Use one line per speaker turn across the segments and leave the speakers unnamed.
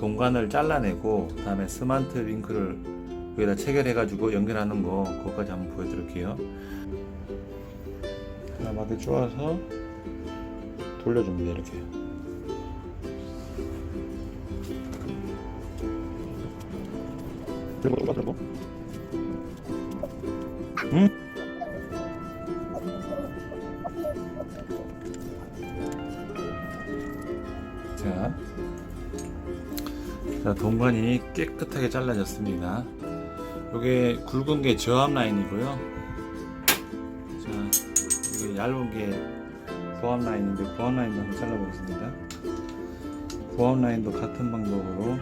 동관을 잘라내고 그 다음에 스마트 링크를 여기다 체결해 가지고 연결하는 거 그거까지 한번 보여드릴게요. 하나마다 쪼아서 돌려줍니다 이렇게. 그리고 쪼아 들고. 음? 자 동관이 깨끗하게 잘라졌습니다. 이게 굵은 게 저압 라인이고요. 자, 이게 얇은 게 고압 라인인데 고압 라인도 한번 잘라보겠습니다. 고압 라인도 같은 방법으로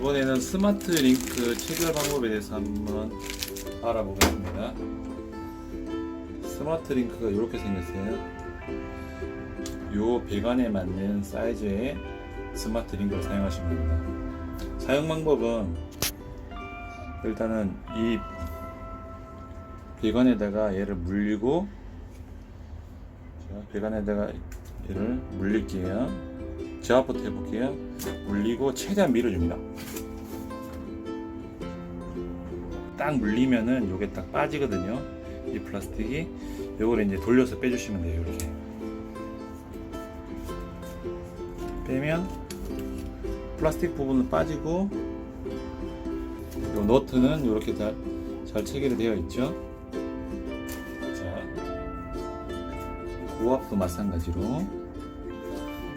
이번에는 스마트 링크 체결 방법에 대해서 한번 알아보겠습니다. 스마트 링크가 이렇게 생겼어요. 요 배관에 맞는 사이즈의 스마트 링크를 사용하시면 됩니다. 사용 방법은 일단은 이 배관에다가 얘를 물리고 자, 배관에다가 얘를 물릴게요. 제압부터 해볼게요. 물리고 최대한 밀어줍니다. 딱 물리면은 요게 딱 빠지거든요. 이 플라스틱이 요거를 이제 돌려서 빼주시면 돼요. 이렇게 빼면 플라스틱 부분은 빠지고 요 너트는 이렇게 다, 잘 체결이 되어 있죠. 자, 고압도 마찬가지로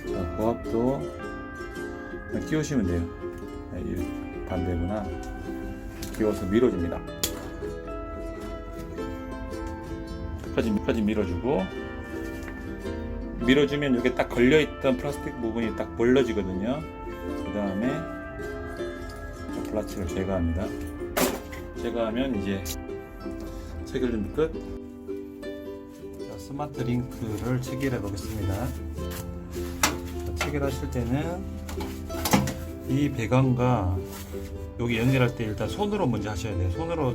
자, 고압도 끼우시면 돼요. 네, 이 반대구나. 끼워서 밀어줍니다. 끝까지, 끝까지 밀어주고, 밀어주면 이게 딱 걸려있던 플라스틱 부분이 딱 벌려지거든요. 그 다음에 플라스틱을 제거합니다. 제거하면 이제 체결된 끝. 자, 스마트 링크를 체결해 보겠습니다. 체결하실 때는 이 배관과 여기 연결할 때 일단 손으로 먼저 하셔야 돼요. 손으로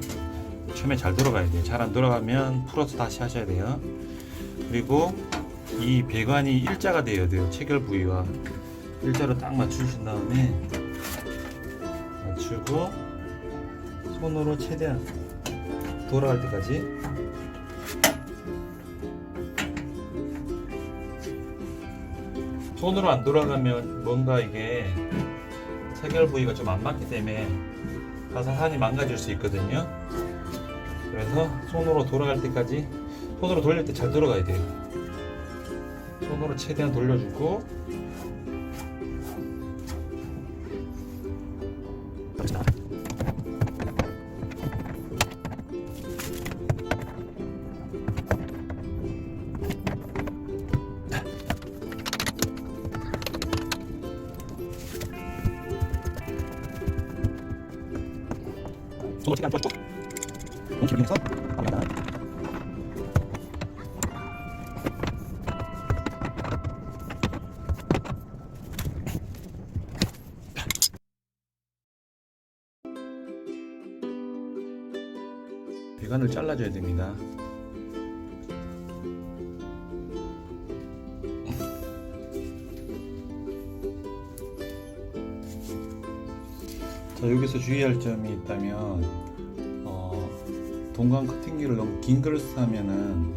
처음에 잘 들어가야 돼요. 잘 안 들어가면 풀어서 다시 하셔야 돼요. 그리고 이 배관이 일자가 되어야 돼요. 체결 부위와 일자로 딱 맞추신 다음에 맞추고 손으로 최대한 돌아갈 때까지 손으로 안 돌아가면 뭔가 이게 체결 부위가 좀 안 맞기 때문에 가사산이 망가질 수 있거든요. 그래서 손으로 돌아갈 때까지 손으로 돌릴 때 잘 돌아가야 돼요. 손으로 최대한 돌려주고 손으로 최대한 돌려주고 너무 길게 해서 갑니다. 배관을 잘라줘야 됩니다. 자 여기서 주의할 점이 있다면 어, 동강 커팅기를 너무 긴 걸 쓰면은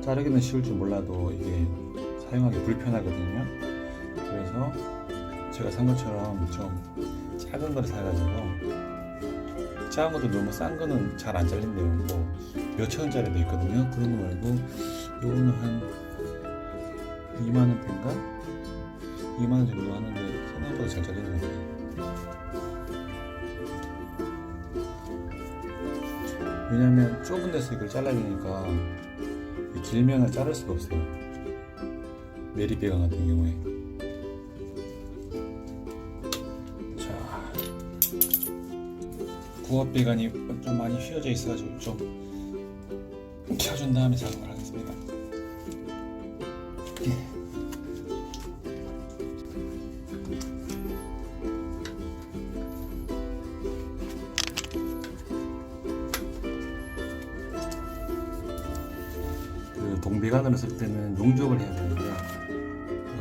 자르기는 쉬울 줄 몰라도 이게 사용하기 불편하거든요. 그래서 제가 산 것처럼 좀 작은 걸 사가지고 작은 것도 너무 싼 거는 잘 안 잘린대요. 뭐 몇천 원짜리도 있거든요. 그런 거 말고 요거는 한 2만 원대인가? 2만 원 정도 하는데 생각보다 잘 잘리는 것 같아요. 왜냐면 좁은 데서 이걸 잘라내니까 길면은 자를 수가 없어요. 메리배관 같은 경우에. 자, 구압 배관이 좀 많이 휘어져 있어가지고 좀 켜준 다음에 작업을 하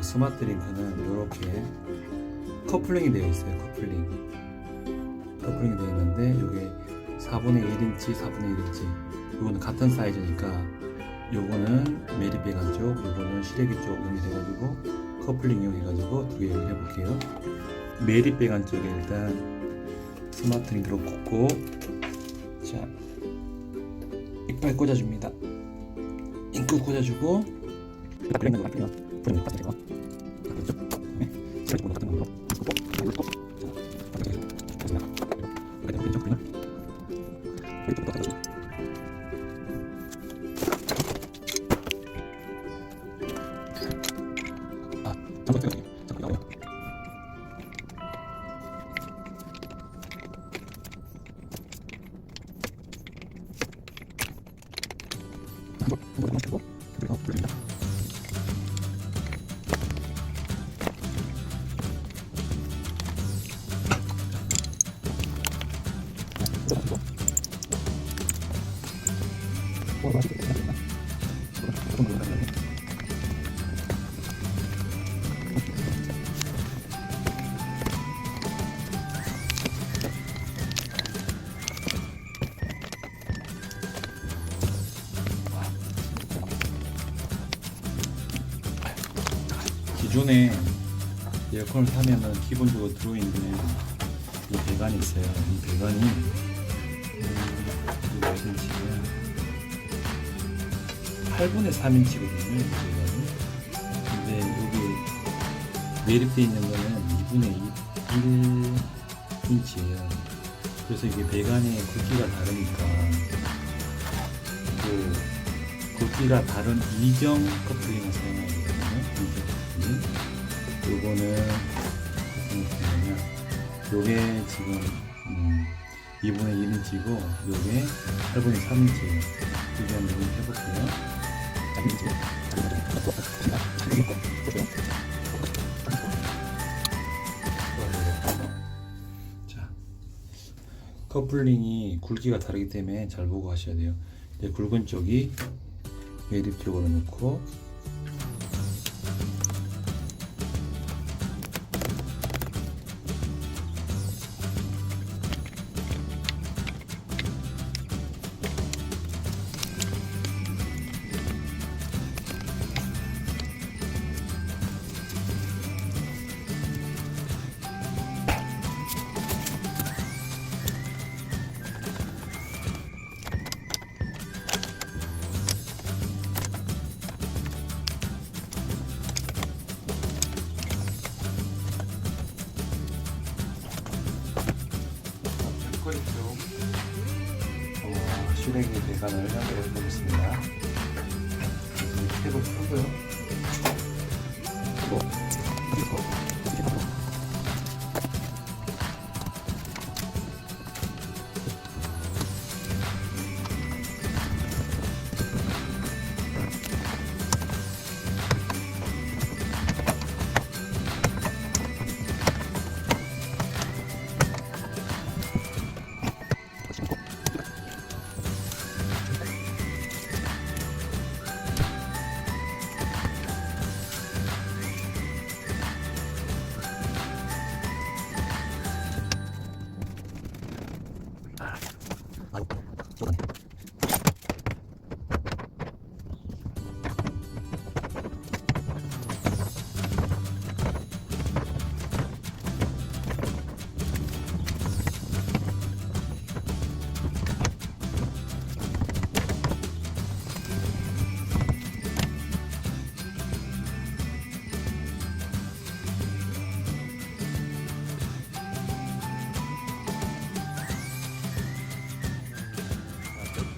스마트 링크는 이렇게 커플링이 되어 있어요. 커플링. 커플링이 되어 있는데 이게 4분의 1인치, 4분의 1인치. 이거는 같은 사이즈니까 요거는 메리배관 쪽, 요거는 시래기 쪽 연결해가지고 커플링 이용해가지고 두 개를 해볼게요. 메리배관 쪽에 일단 스마트 링크로 꽂고 자 이빨 꽂아줍니다. 잉크 꽂아주고 꽂아주고 네. 시래기 같 기존에 에어컨을 사면은 기본적으로 들어있는 이 배관이 있어요. 이 배관이 음, 몇 인치냐? 8분의 3인치거든요. 이 배관이. 근데 여기 매립되어 있는 거는 2분의 1인치예요. 그래서 이게 배관의 굵기가 다르니까 그 굵기가 다른 이정 커플링을 사용해야 되거든요. 이정 커플링. 요거는? 요게 지금 음, 2분의 1인치고 요게 8분의 3인치예요. 이게 한번 해볼게요. 자, 커플링이 굵기가 다르기 때문에 잘 보고 하셔야 돼요. 굵은 쪽이 매립 쪽으로 놓고 끝쪽 어, 시래기 배관을 연결해 보겠습니다. 탭을 풀고요.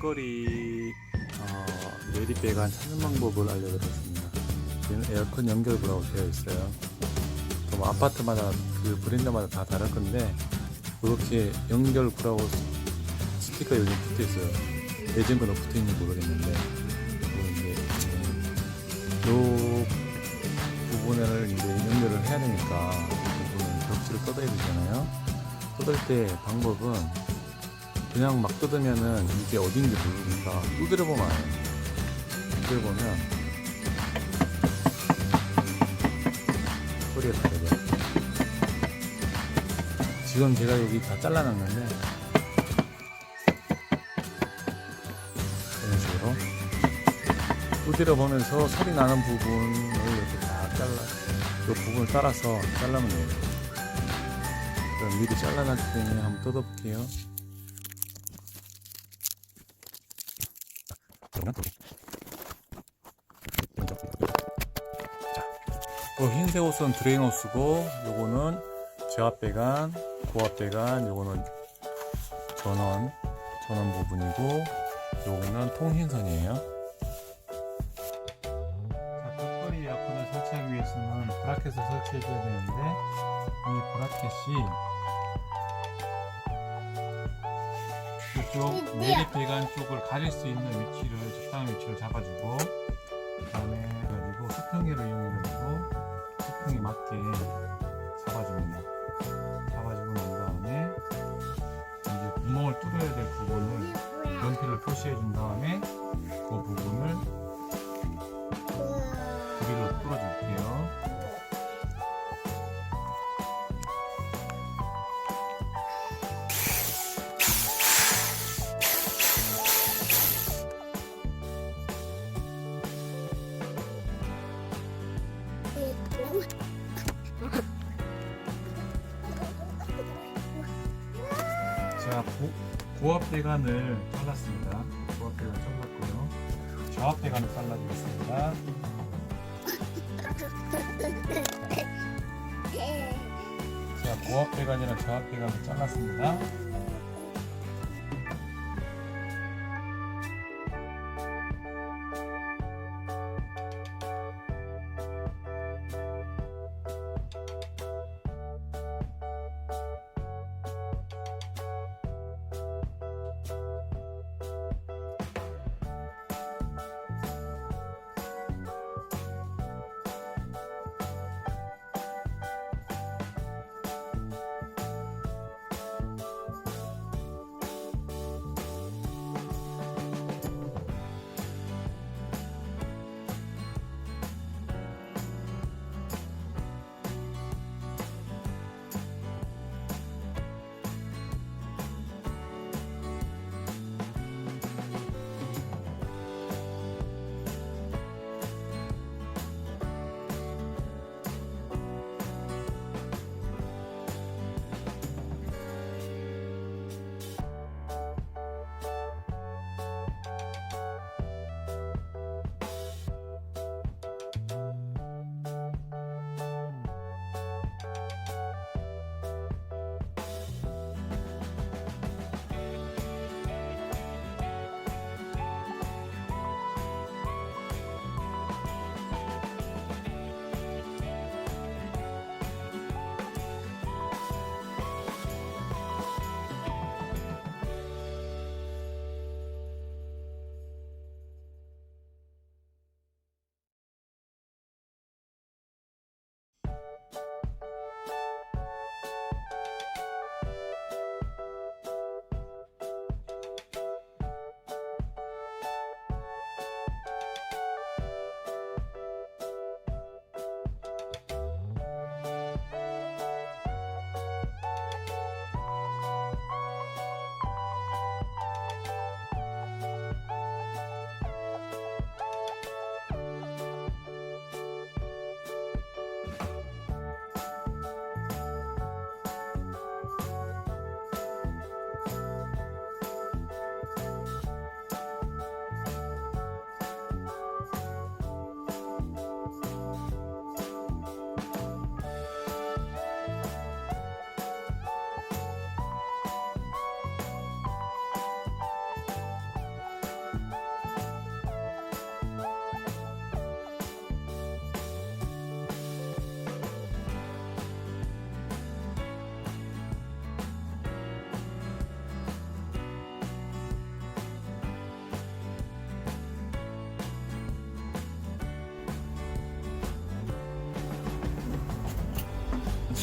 벽걸이 어, 내리배관 찾는 방법을 알려드렸습니다. 지금 에어컨 연결부라고 되어 있어요. 또뭐 아파트마다 그 브랜드마다 다 다를 건데 그렇게 연결부라고 스티커 요즘 붙어 있어요. 예전 거는 붙어 있는지 모르겠는데 뭐 이제 요 부분을 이제 연결을 해야 되니까 이 부분은 벽지를 뜯어야 되잖아요. 뜯을 때 방법은 그냥 막 뜯으면은 이게 어딘지 모르니까 두드려 보면 알아요. 소리를 보면 소리가 다르죠. 지금 제가 여기 다 잘라놨는데 이런 식으로 두드려 보면서 소리 나는 부분을 이렇게 다 잘라 그 부분을 따라서 잘라면 돼요. 그럼 미리 잘라놨기 때문에 한번 뜯어볼게요. 그 흰색 옷은 드레인 옷이고 요거는 저압배관, 고압배관, 요거는 전원, 전원 부분이고 요거는 통신선이에요. 자, 턱걸이 에어컨을 설치하기 위해서는 브라켓을 설치해줘야 되는데 이 브라켓이 이쪽 내리 배관 쪽을 가릴 수 있는 위치를 적당한 위치를 잡아주고 그다음에 부분을 연필을 표시해 준 다음에 그 부분을 배관을 잘랐습니다. 고압 배관 잘랐고요. 배관을 잘라주겠습니다. 자, 고압 배관이랑 저압 배관을 잘랐습니다.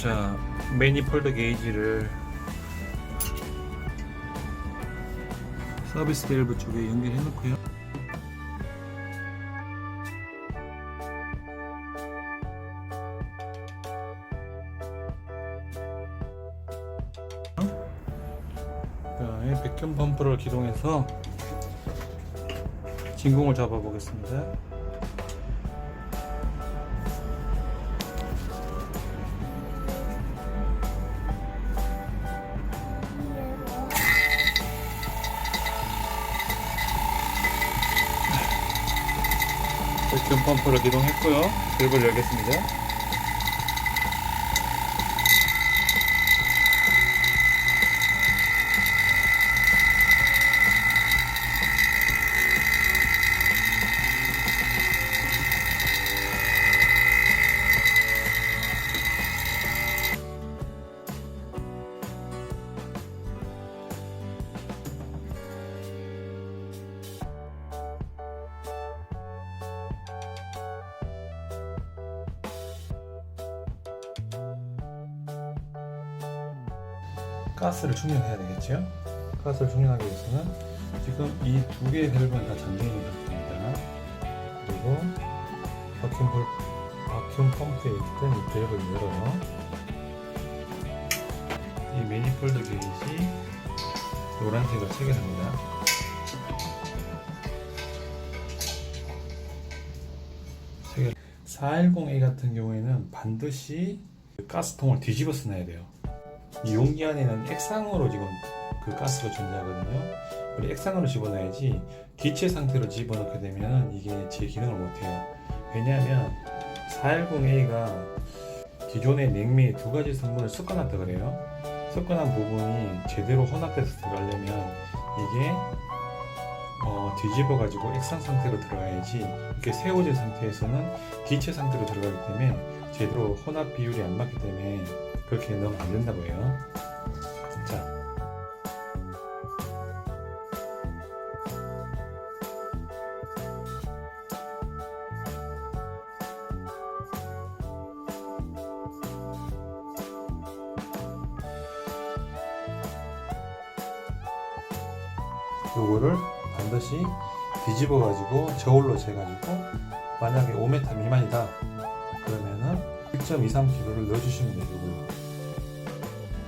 자 매니폴드 게이지를 서비스 밸브 쪽에 연결해 놓고요. 백균 펌프를 기동해서 진공을 잡아 보겠습니다. 백균 펌프를 기동했고요. 밸브를 열겠습니다. 가스를 충전해야 되겠죠? 가스를 충전하기 위해서는 지금 이 두 개의 밸브는 다 잠겨 있는 상태입니다. 그리고 바큐um, 볼, 바큐um 펌프에 있던 이 밸브를 열어요. 이 매니폴드 게이지 노란색을 체결합니다. 체결. 410A 같은 경우에는 반드시 가스통을 뒤집어서 놔야 돼요. 이 용기 안에는 액상으로 지금 그 가스가 존재하거든요. 우리 액상으로 집어넣어야지 기체 상태로 집어넣게 되면 이게 제 기능을 못해요. 왜냐하면 410A가 기존의 냉매의 두 가지 성분을 섞어놨다 그래요. 섞어놓은 부분이 제대로 혼합돼서 들어가려면 이게 어, 뒤집어 가지고 액상 상태로 들어가야지 이렇게 세워진 상태에서는 기체 상태로 들어가기 때문에 제대로 혼합 비율이 안 맞기 때문에 그렇게 넣으면 안 된다고 해요. 자. 요거를 반드시 뒤집어 가지고 저울로 재 가지고 만약에 5m 미만이다 그러면은 1.23kg를 넣어주시면. 요걸로.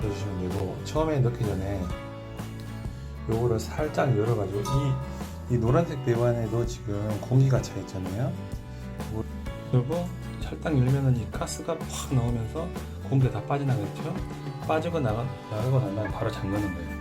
넣어주시면 되고 처음에 넣기 전에 요거를 살짝 열어가지고 이, 이 노란색 배우 안에도 지금 공기가 차 있잖아요. 열고 살짝 열면은 이 가스가 확 나오면서 공기가 다 빠져나가겠죠. 빠지고 나가, 나가고 나면 바로 잠그는 거예요.